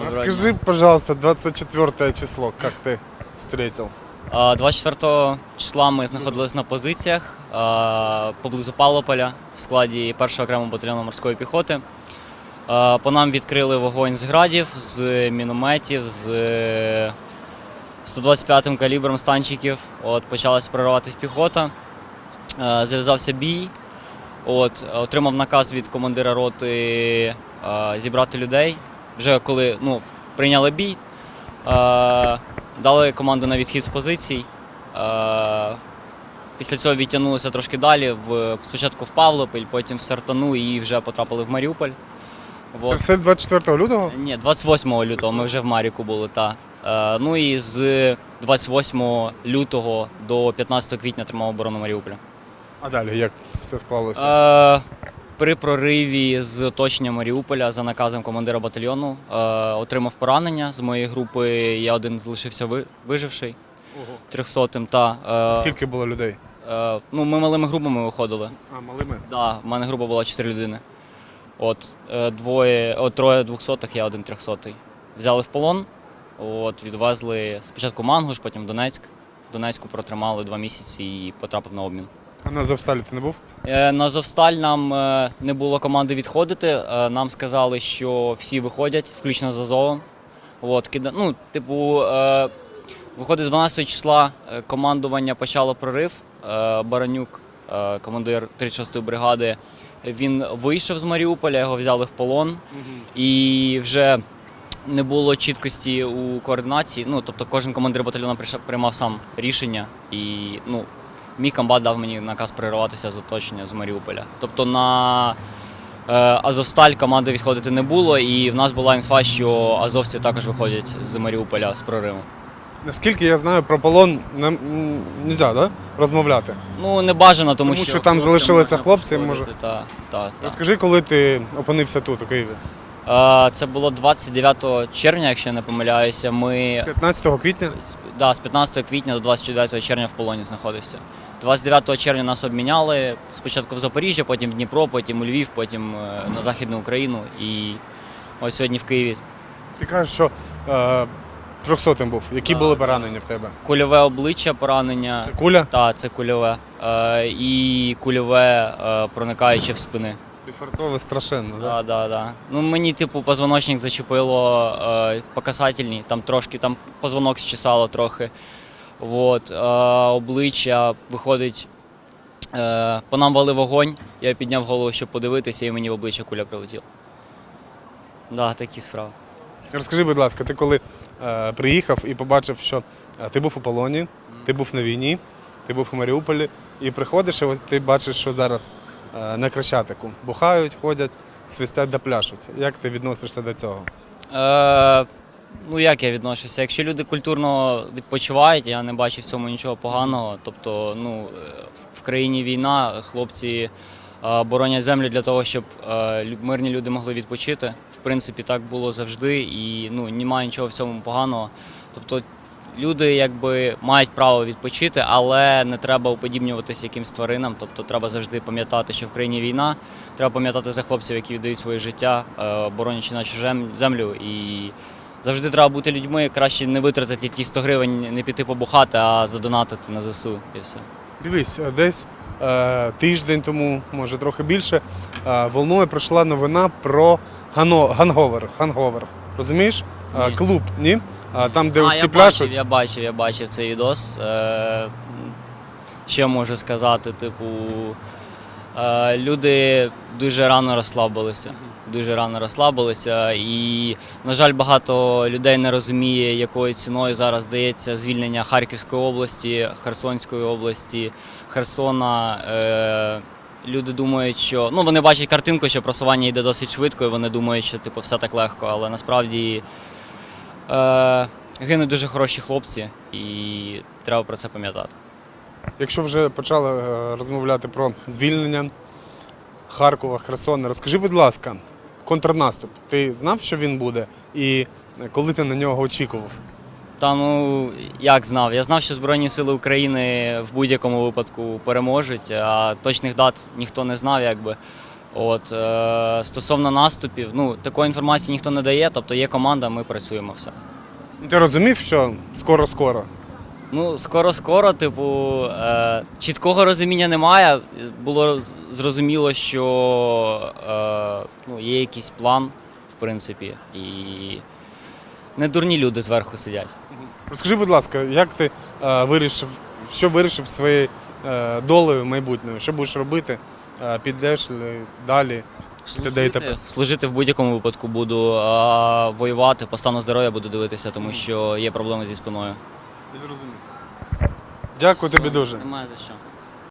Расскажи, пожалуйста, 24 число, как ты встретил? А, 24 числа ми знаходились на позиціях поблизу Павлополя в складі 1 окремого батальйону морської піхоти. По нам відкрили вогонь з градів, з мінометів, з 125-м калібром станчиків. От, почалась прориватись піхота. Е, Зав'язався бій. От, отримав наказ від командира роти е, зібрати людей. Вже коли ну, прийняли бій, е, дали команду на відхід з позицій. Е, Після цього відтягнулися трошки далі. В, спочатку в Павлопіль, потім в Сартану і вже потрапили в Маріуполь. Це все 24 лютого? Ні, 28 лютого ми вже в Маріку були, та. Е, ну і з 28 лютого до 15 квітня тримав оборону Маріуполя. А далі як все склалося? Е, при прориві з оточення Маріуполя за наказом командира батальйону е, отримав поранення з моєї групи. Я один залишився ви, виживший трьохсотим. Та, е, Скільки було людей? е, ну, ми малими групами виходили. А, малими. Да, в мене група була 4 людини. От, е, двоє, о, троє двохсотих, я один трьохсотий. Взяли в полон, от, відвезли спочатку Мангуш, потім Донецьк. В Донецьку протримали два місяці і потрапив на обмін. А на Завсталі ти не був? Е, На Зовсталь нам е, не було команди відходити. Е, Нам сказали, що всі виходять, включно з Азовом. От, кида... ну, типу, виходить 12 числа командування почало прорив. Баранюк, командир 36-ї бригади, він вийшов з Маріуполя, його взяли в полон. І вже не було чіткості у координації. Ну, тобто кожен командир батальйону приймав сам рішення. І ну, мій комбат дав мені наказ перериватися з оточення з Маріуполя. Тобто на е, Азовсталь команди відходити не було, і в нас була інфа, що азовці також виходять з Маріуполя з прориву. Наскільки я знаю, про полон не можна да? розмовляти. Ну, не бажано, тому, Тому що там залишилися хлопці, може- Так, так, так. Розкажи, коли ти опинився тут, у Києві? Е, Це було 29 червня, якщо я не помиляюся. Ми З 15 квітня? З- Да, з 15 квітня до 29 червня в полоні знаходився. 29 червня нас обміняли спочатку в Запоріжжя, потім в Дніпро, потім у Львів, потім е, на Західну Україну і ось сьогодні в Києві. Ти кажеш, що е, 300 був. Які Так, були так. поранення в тебе? Кульове обличчя, поранення. Це куля? Так, це кульове. Е, і кульове е, проникаюче в спини. Ти фартове страшенно, да? Да, да, да. Ну мені, типу, позвоночник зачепило е, по касательній, там трошки, там позвонок зчесало трохи. Вот, е, обличчя виходить. Е, по нам вали вогонь, я підняв голову, щоб подивитися, і мені в обличчя куля прилетіла. Да, такі справи. Розкажи, будь ласка, ти коли е, приїхав і побачив, що е, ти був у полоні, ти був на війні, ти був у Маріуполі, і приходиш, і ось ти бачиш, що зараз е, на Крещатику бухають, ходять, свистять да пляшуть. Як ти відносишся до цього? Е, ну як я відношуся? Якщо люди культурно відпочивають, я не бачу в цьому нічого поганого. Тобто, ну, е, в країні війна, хлопці е, боронять землю для того, щоб е, мирні люди могли відпочити. В принципі, так було завжди, і ну, немає нічого в цьому поганого. Тобто, люди якби мають право відпочити, але не треба уподібнюватися якимсь тваринам. Тобто, треба завжди пам'ятати, що в країні війна. Треба пам'ятати за хлопців, які віддають своє життя, боронячи нашу землю. І завжди треба бути людьми. Краще не витратити ті 100 гривень, не піти побухати, а задонатити на ЗСУ і все. Дивись, е, десь е, тиждень тому, може трохи більше, е, волною пройшла новина про гано, ганговер. Ханговер. Розумієш? Е, Ні. клуб, ні? Е, там, де а, всі я пляшуть. бачив, я бачив, я бачив цей відос. Е, що можу сказати? Типу, люди дуже рано розслабилися. Дуже рано розслабилися, і, на жаль, багато людей не розуміє, якою ціною зараз дається звільнення Харківської області, Херсонської області, Херсона. Е, люди думають, що ну вони бачать картинку, що просування йде досить швидко, і вони думають, що типу все так легко, але насправді е, гинуть дуже хороші хлопці, і треба про це пам'ятати. Якщо вже почали е, розмовляти про звільнення Харкова, Херсона, розкажи, будь ласка, контрнаступ. Ти знав, що він буде, і коли ти на нього очікував? Та ну як знав? Я знав, що Збройні Сили України в будь-якому випадку переможуть, а точних дат ніхто не знав, якби. От, е, стосовно наступів, ну, такої інформації ніхто не дає, тобто є команда, ми працюємо все. Ти розумів, що скоро-скоро? Ну, скоро-скоро, типу, е, чіткого розуміння немає. Було зрозуміло, що е, ну, є якийсь план, в принципі, і не дурні люди зверху сидять. Розкажи, будь ласка, як ти е, вирішив, що вирішив своєю е, долею майбутньою? Що будеш робити? Е, підеш ли далі? Ти Служити, служити в будь-якому випадку буду, а воювати по стану здоров'я буду дивитися, тому що є проблеми зі спиною. Зрозумів. Дякую тобі дуже. Немає за що.